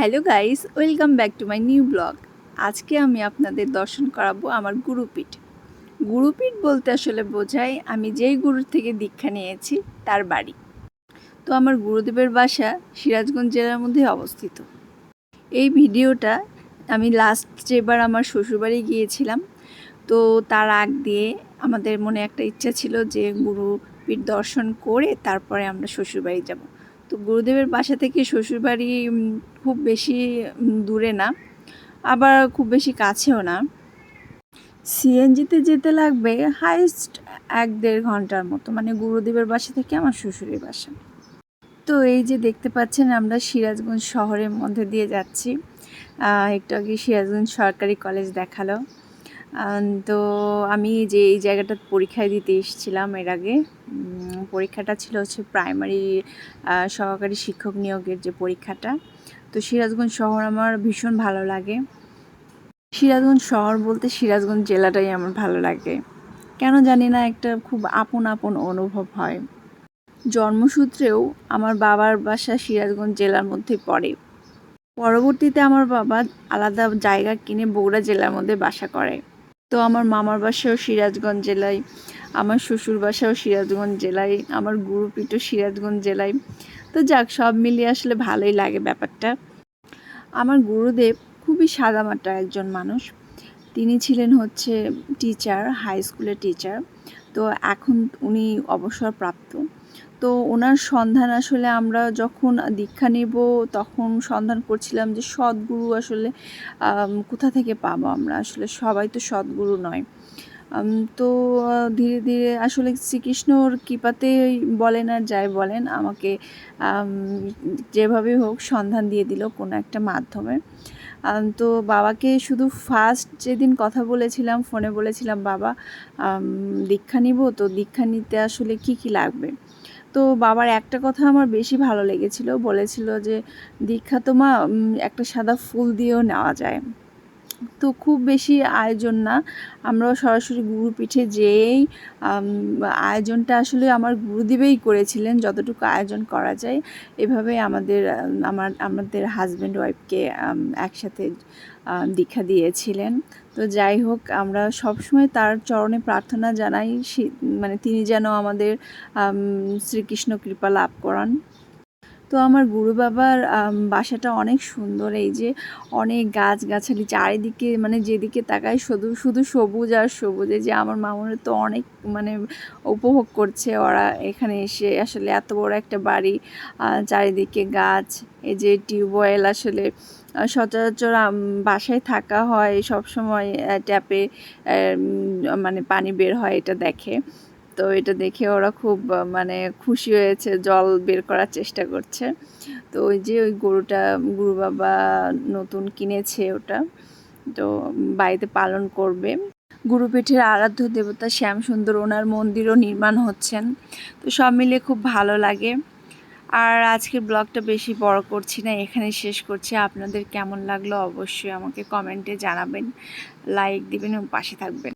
Hello guys, welcome back to my new blog. আজকে আমি আপনাদের দর্শন করাবো আমার গুরুপীঠ। গুরুপীঠ বলতে আসলে বোঝায় আমি যেই গুরুর থেকে দীক্ষা নিয়েছি, তার বাড়ি। তো আমার গুরুদেবের বাসা সিরাজগঞ্জ জেলার মধ্যে অবস্থিত। এই ভিডিওটা আমি লাস্ট যেবার আমার শ্বশুরবাড়ি গিয়েছিলাম, তো তার আগ দিয়ে আমাদের মনে একটা ইচ্ছা ছিল যে গুরুপীঠ দর্শন করে তারপরে আমরা শ্বশুরবাড়ি যাব। তো গুরুদেবের বাসা থেকে শ্বশুরবাড়ি খুব বেশি দূরে না, আবার খুব বেশি কাছেও না। সিএনজিতে যেতে লাগবে হাইস্ট এক দেড় ঘণ্টার মতো মানে গুরুদেবের বাসা থেকে আমার শ্বশুরের বাসা। তো এই যে দেখতে পাচ্ছেন আমরা সিরাজগঞ্জ শহরের মধ্যে দিয়ে যাচ্ছি। একটু আগে সিরাজগঞ্জ সরকারি কলেজ দেখাল। তো আমি যে এই জায়গাটা পরীক্ষায় দিতে এসেছিলাম এর আগে পরীক্ষাটা ছিল হচ্ছে প্রাইমারি সহকারী শিক্ষক নিয়োগের যে পরীক্ষাটা। তো সিরাজগঞ্জ শহর আমার ভীষণ ভালো লাগে। সিরাজগঞ্জ শহর বলতে সিরাজগঞ্জ জেলাটাই আমার ভালো লাগে। কেন জানি না, একটা খুব আপন আপন অনুভব হয়। জন্মসূত্রেও আমার বাবার বাসা সিরাজগঞ্জ জেলার মধ্যে পড়ে। পরবর্তীতে আমার বাবা আলাদা জায়গা কিনে বগুড়া জেলার মধ্যে বাসা করে। তো আমার মামার বাসাও সিরাজগঞ্জ জেলায়, আমার শ্বশুর বাসাও সিরাজগঞ্জ জেলায়, আমার গুরুপীঠও সিরাজগঞ্জ জেলায়। তো যাক, সব মিলিয়ে আসলে ভালোই লাগে ব্যাপারটা। আমার গুরুদেব খুবই সাদামাটা একজন মানুষ। তিনি ছিলেন হচ্ছে টিচার হাই স্কুলের টিচার তো এখন উনি অবসরপ্রাপ্ত। তো ওনার সন্ধান আসলে আমরা যখন দীক্ষা নেব, তখন সন্ধান করছিলাম যে সদ্গুরু আসলে কোথা থেকে পাবো আমরা? আসলে সবাই তো সদ্গুরু নয়। তো ধীরে ধীরে আসলে শ্রীকৃষ্ণর কৃপাতে বলেন আর যাই বলেন, আমাকে যেভাবে হোক সন্ধান দিয়ে দিল কোনো একটা মাধ্যমে। তো বাবাকে শুধু ফার্স্ট যেদিন কথা বলেছিলাম ফোনে বলেছিলাম, বাবা দীক্ষা নিব, তো দীক্ষা নিতে আসলে কি কি লাগবে? তো বাবার একটা কথা আমার বেশি ভালো লেগেছিল, বলেছিল যে, দীক্ষা তো মা একটা সাদা ফুল দিয়েও নেওয়া যায়। তো খুব বেশি আয়োজন না। আমরাও সরাসরি গুরুপীঠে যেয়েই আম, আয়োজনটা আসলে আমার গুরুদেবেই করেছিলেন যতটুকু আয়োজন করা যায়। এভাবে আমাদের আমার আমাদের হাজব্যান্ড ওয়াইফকে একসাথে দীক্ষা দিয়েছিলেন। তো যাই হোক আমরা সবসময় তার চরণে প্রার্থনা জানাই মানে তিনি যেন আমাদের শ্রীকৃষ্ণ কৃপা লাভ করান। তো আমার গুরু বাবার বাসাটা অনেক সুন্দর। এই যে অনেক গাছগাছালি, চারিদিকে মানে যেদিকে তাকায় শুধু শুধু সবুজ আর সবুজ। যে আমার মামুরা তো অনেক মানে উপভোগ করছে ওরা এখানে এসে। আসলে এত বড় একটা বাড়ি চারিদিকে গাছ, এই যে টিউবওয়েল আসলে সচরাচর বাসায় থাকা হয় সব সময় ট্যাপে মানে পানি বের হয় এটা দেখে। তো এটা দেখে ওরা খুব মানে খুশি হয়েছে, জল বের করার চেষ্টা করছে। তো ওই যে ওই গরুটা, গুরু বাবা নতুন কিনেছে ওটা, তো বাড়িতে পালন করবে। গুরুপীঠের আরাধ্য দেবতা শ্যামসুন্দর, ওনার মন্দিরও নির্মাণ হচ্ছেন। তো সব মিলে খুব ভালো লাগে। আর আজকের ব্লগটা বেশি বড় করছি না এখানে শেষ করছি। আপনাদের কেমন লাগল অবশ্যই আমাকে কমেন্টে জানাবেন, লাইক দিবেন এবং পাশে থাকবেন।